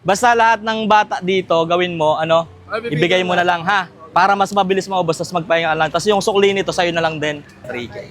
Basta lahat ng bata dito, gawin mo, ano, ibigay mo na lang ha. Para mas mabilis maubos, tapos magpahinga lang. Tapos yung sukli nito, sa'yo na lang din. 3K.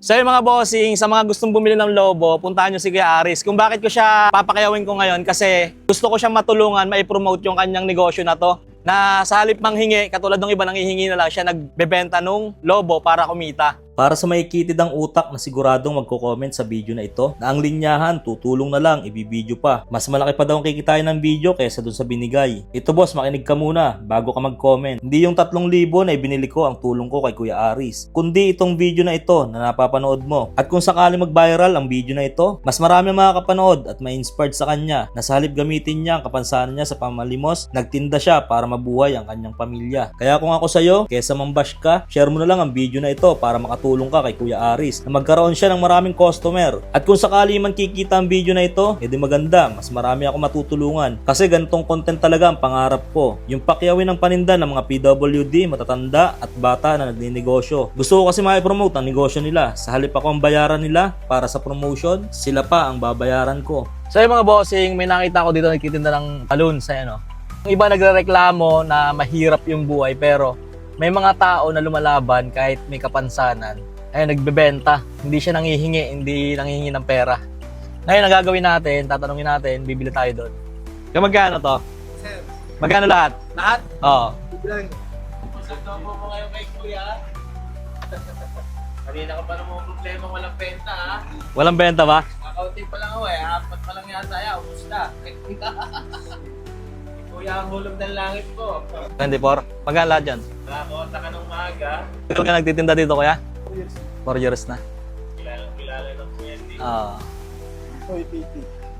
So yung mga bossing, sa mga gustong bumili ng lobo, puntahan nyo si Kuya Aris. Kung bakit ko siya papakayawin ko ngayon, kasi gusto ko siyang matulungan, mai-promote yung kanyang negosyo na to. Na sa halip manghingi, katulad ng iba nanghihingi na lang, siya nagbebenta nung lobo para kumita. Para sa may kitid ang utak na siguradong magko-comment sa video na ito na ang linyahan tutulong na lang ibibideo pa. Mas malaki pa daw ang kikitain ng video kaysa dun sa binigay. Ito boss, makinig ka muna bago ka mag-comment. Hindi yung 3,000 na ibinili ko ang tulong ko kay Kuya Aris. Kundi itong video na ito na napapanood mo. At kung sakali mag-viral ang video na ito, mas marami makakapanood at ma-inspired sa kanya na sa halip gamitin niya ang kapansanan niya sa pamalimos, nagtinda siya para mabuhay ang kanyang pamilya. Kaya kung ako sa'yo, kesa mambash ka, share mo na lang ang video na ito para makatulong ka kay Kuya Aris na magkaroon siya ng maraming customer. At kung sakali man kikita ang video na ito, edi maganda, mas marami ako matutulungan. Kasi ganitong content talaga ang pangarap ko. Yung pakyawin ng paninda ng mga PWD, matatanda at bata na nagninegosyo. Gusto ko kasi ma-promote ang negosyo nila. Sa halip ako ang bayaran nila para sa promotion, sila pa ang babayaran ko. So yung mga bossing, may nakita ko dito nagtitinda ng talon sa ano. Yung iba nagrereklamo na mahirap yung buhay pero may mga tao na lumalaban kahit may kapansanan. Ayun, nagbebenta. Hindi siya nangihingi, hindi nangihingi ng pera. Ngayon, ang gagawin natin, tatanungin natin, bibili tayo doon. Kaya magkano to? Sir, Magkano lahat? lahat? Oo. Bilang. Pagkakamo mo ngayon kay Kuya. Kanina ka pa naman problema walang benta ha. Walang benta ba? Kakaunting pa lang ako eh. Apat pa lang yata ya. Ubus na. Kuya ang hulog ng langit ko. 24. Magkano lahat yan? Nakakonta ka ng maaga. Ikaw ka nagtitinda dito, kuya? 4 years na. Kilala, kilala ng Kuya Hindi. Ah, Hoy, PT.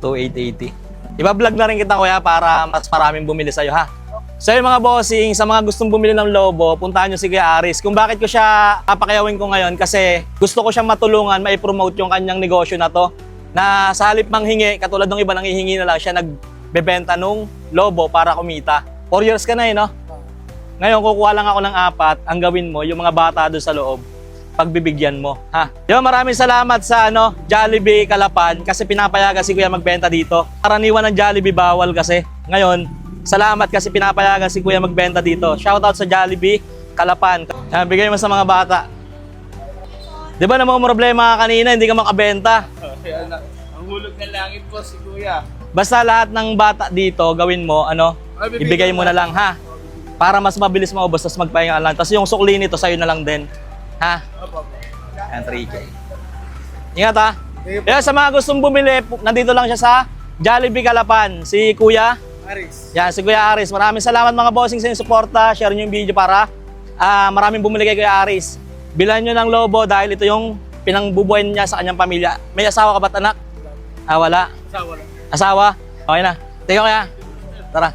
2880. Iba-vlog na rin kita, kuya, para mas maraming bumili sa'yo, ha? So yung mga bossing, sa mga gustong bumili ng lobo, puntahan nyo si Kuya Aris. Kung bakit ko siya papakayawin ko ngayon, kasi gusto ko siyang matulungan, mai-promote yung kanyang negosyo na to. Na sa halip manghingi, katulad ng iba nanghihingi na lang, siya nagbebenta nung lobo para kumita. 4 years ka na eh, no? Ngayon, kukuha lang ako ng apat. Ang gawin mo, yung mga bata doon sa loob, pagbibigyan mo. Ha? Yo, maraming salamat sa ano, Jollibee Kalapan kasi pinapayagan si Kuya magbenta dito. Karaniwan ng Jollibee bawal kasi. Ngayon, salamat kasi pinapayagan si Kuya magbenta dito. Shoutout sa Jollibee Kalapan. Yan, bigay mo sa mga bata. Di ba namang problema ka kanina, hindi ka makabenta. Na, ang hulog ng langit ko si Kuya. Basta lahat ng bata dito, gawin mo, ano, Ay, ibigay mo na lang, ha? Para mas mabilis maubos, tapos magpahinga ka lang. Tapos yung sukli nito, sa'yo na lang din. Ha? Opo. Yan, 3K. Ingat ha. Kaya sa mga gustong bumili, nandito lang siya sa Jollibee Kalapan. Si Kuya. Aris. Yan, si Kuya Aris. Maraming salamat mga bossing sa inyong suporta. Share nyo yung video para ah, maraming bumili kay Kuya Aris. Bilan nyo ng lobo dahil ito yung pinangbubuhay niya sa kanyang pamilya. May asawa ka ba't anak? Ah, wala. Asawa lang. Asawa? Okay na. Tingnan kaya. Tara.